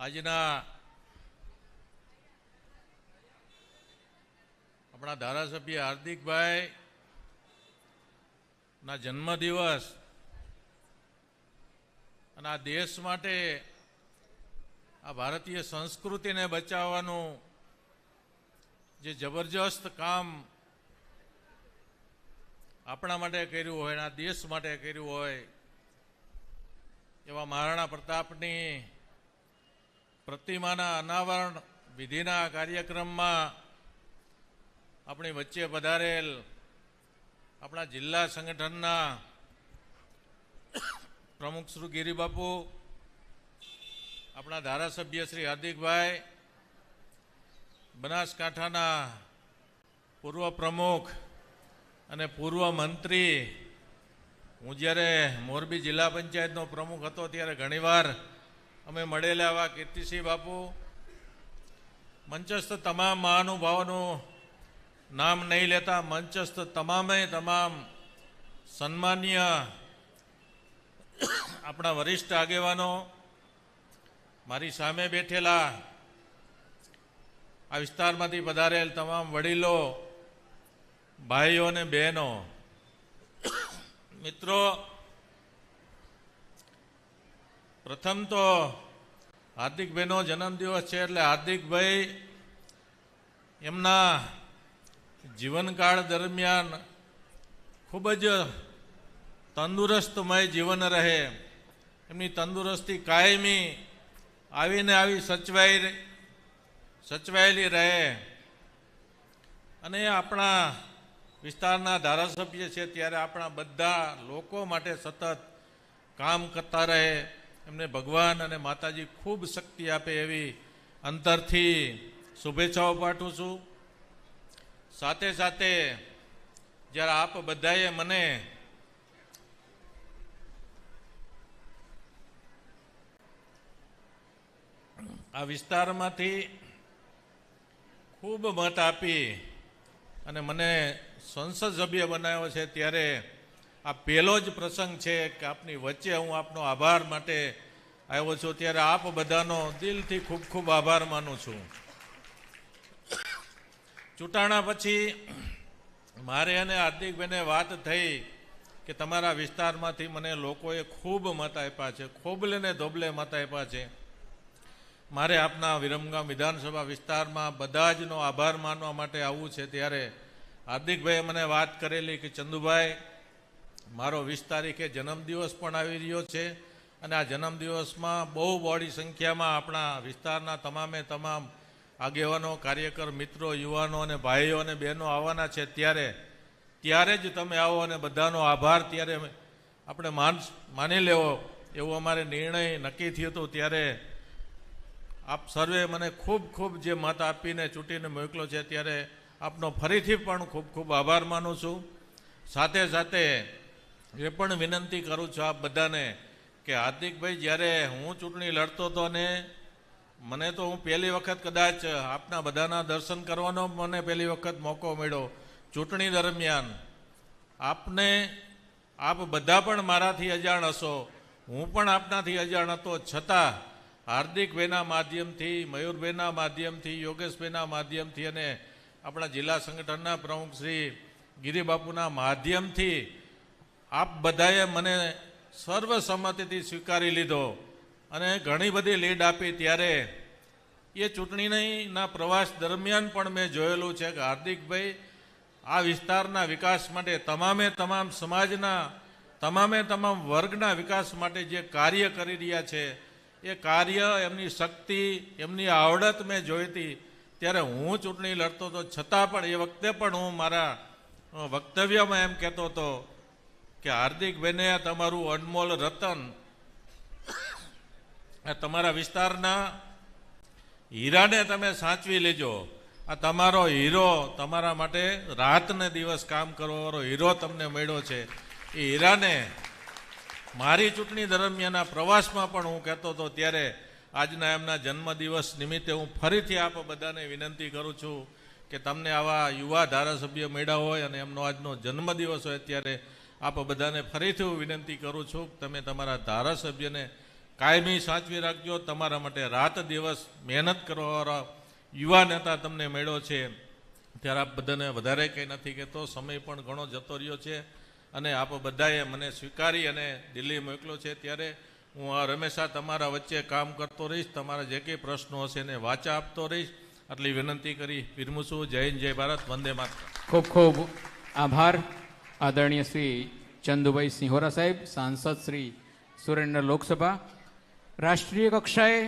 આજના આપણા ધારાસભ્ય હાર્દિકભાઈ ના જન્મદિવસ અને આ દેશ માટે આ ભારતીય સંસ્કૃતિને બચાવવાનું જે જબરજસ્ત કામ આપણા માટે કર્યું હોય અને આ દેશ માટે કર્યું હોય એવા મહારાણા પ્રતાપની પ્રતિમાના અનાવરણ વિધિના કાર્યક્રમમાં આપણી વચ્ચે પધારેલ આપણા જિલ્લા સંગઠનના પ્રમુખ શ્રી ગિરિબાપુ, આપણા ધારાસભ્ય શ્રી હાર્દિકભાઈ, બનાસકાંઠાના પૂર્વ પ્રમુખ અને પૂર્વ મંત્રી. હું જ્યારે મોરબી જિલ્લા પંચાયતનો પ્રમુખ હતો ત્યારે ઘણીવાર અમે મળેલા આવા કીર્તિસિંહ બાપુ, મંચસ્થ તમામ મહાનુભાવોનું નામ નહીં લેતા, મંચસ્થ તમામે તમામ સન્માન્ય આપણા વરિષ્ઠ આગેવાનો, મારી સામે બેઠેલા આ વિસ્તારમાંથી પધારેલ તમામ વડીલો, ભાઈઓ અને બહેનો. મિત્રો, પ્રથમ તો હાર્દિકભાઈનો જન્મદિવસ છે એટલે હાર્દિકભાઈ એમના જીવનકાળ દરમિયાન ખૂબ જ તંદુરસ્તમય જીવન રહે. એમની તંદુરસ્તી કાયમી આવીને આવી સચવાઈ સચવાયેલી રહે. અને આપણા વિસ્તારના ધારાસભ્ય છે ત્યારે આપણા બધા લોકો માટે સતત કામ કરતા રહે. એમને ભગવાન અને માતાજી ખૂબ શક્તિ આપે એવી અંતરથી શુભેચ્છાઓ પાઠવું છું. સાથે સાથે જ્યારે આપ બધાએ મને આ વિસ્તારમાંથી ખૂબ મત આપી અને મને સંસદ સભ્ય બનાવ્યો છે ત્યારે આ પહેલો જ પ્રસંગ છે કે આપની વચ્ચે હું આપનો આભાર માટે આવ્યો છું. ત્યારે આપ બધાનો દિલથી ખૂબ ખૂબ આભાર માનું છું. ચૂંટાણા પછી મારે અને હાર્દિકભાઈને વાત થઈ કે તમારા વિસ્તારમાંથી મને લોકોએ ખૂબ મત આપ્યા છે ખોબલે ને ધોબલે મત આપ્યા છે. મારે આપના વિરમગામ વિધાનસભા વિસ્તારમાં બધા જનો આભાર માનવા માટે આવવું છે. ત્યારે હાર્દિકભાઈએ મને વાત કરેલી કે ચંદુભાઈ મારો વીસ તારીખે જન્મદિવસ પણ આવી રહ્યો છે અને આ જન્મદિવસમાં બહુ બોડી સંખ્યામાં આપણા વિસ્તારના તમામે તમામ આગેવાનો, કાર્યકર, મિત્રો, યુવાનો અને ભાઈઓ અને બહેનો આવવાના છે ત્યારે. ત્યારે જ તમે આવો અને બધાનો આભાર. ત્યારે આપણે માન માની લેવો એવો અમારે નિર્ણય નક્કી થયો હતો ત્યારે આપ સર્વે મને ખૂબ ખૂબ જે મત આપીને ચૂંટીને મોકલો છે, ત્યારે આપનો ફરીથી પણ ખૂબ ખૂબ આભાર માનું છું. સાથે સાથે એ પણ વિનંતી કરું છું આપ બધાને કે હાર્દિકભાઈ, જ્યારે હું ચૂંટણી લડતો હતો ને, મને તો હું પહેલી વખત કદાચ આપના બધાના દર્શન કરવાનો મને પહેલી વખત મોકો મળ્યો. ચૂંટણી દરમિયાન આપને, આપ બધા પણ મારાથી અજાણ હશો, હું પણ આપનાથી અજાણ હતો. છતાં હાર્દિકભાઈના માધ્યમથી મયુરભાઈના માધ્યમથી, યોગેશભાઈના માધ્યમથી અને આપણા જિલ્લા સંગઠનના પ્રમુખ શ્રી ગિરિબાપુના માધ્યમથી આપ બધાએ મને સર્વસંમતિથી સ્વીકારી લીધો અને ઘણી બધી લીડ આપી ત્યારે એ ચૂંટણીના પ્રવાસ દરમિયાન પણ મેં જોયેલું છે કે હાર્દિકભાઈ, આ વિસ્તારના વિકાસ માટે તમામે તમામ સમાજના, તમામે તમામ વર્ગના વિકાસ માટે જે કાર્ય કરી રહ્યા છે, એ કાર્ય, એમની શક્તિ, એમની આવડત મેં જોઈતી. ત્યારે હું ચૂંટણી લડતો હતો છતાં પણ એ વખતે પણ હું મારા વક્તવ્યમાં એમ કહેતો હતો કે હાર્દિકભાઈને આ તમારું અનમોલ રતન આ તમારા વિસ્તારના હીરાને તમે સાચવી લેજો. આ તમારો હીરો તમારા માટે રાતને દિવસ કામ કરવાનો હીરો તમને મળ્યો છે. એ હીરાને મારી ચૂંટણી દરમિયાનના પ્રવાસમાં પણ હું કહેતો હતો, ત્યારે આજના એમના જન્મદિવસ નિમિત્તે હું ફરીથી આપ બધાને વિનંતી કરું છું કે તમને આવા યુવા ધારાસભ્ય મળ્યા હોય અને એમનો આજનો જન્મદિવસ હોય ત્યારે આપ બધાને ફરીથી હું વિનંતી કરું છું, તમે તમારા ધારાસભ્યને કાયમી સાચવી રાખજો. તમારા માટે રાત દિવસ મહેનત કરવાવાળા યુવા નેતા તમને મળ્યો છે. ત્યારે આપ બધાને વધારે કંઈ નથી કહેતો, સમય પણ ઘણો જતો રહ્યો છે. અને આપ બધાએ મને સ્વીકારી અને દિલ્હી મોકલ્યો છે. ત્યારે હું આ રમેશા તમારા વચ્ચે કામ કરતો રહીશ, તમારા જે કંઈ પ્રશ્નો હશે એને વાચા આપતો રહીશ. આટલી વિનંતી કરી. વિરમું છું જય જય ભારત, વંદે માતરમ. ખૂબ ખૂબ આભાર. આદરણીય શ્રી ચંદુભાઈ સિંહોરા સાહેબ સાંસદ શ્રી સુરેન્દ્ર લોકસભા રાષ્ટ્રીય કક્ષાએ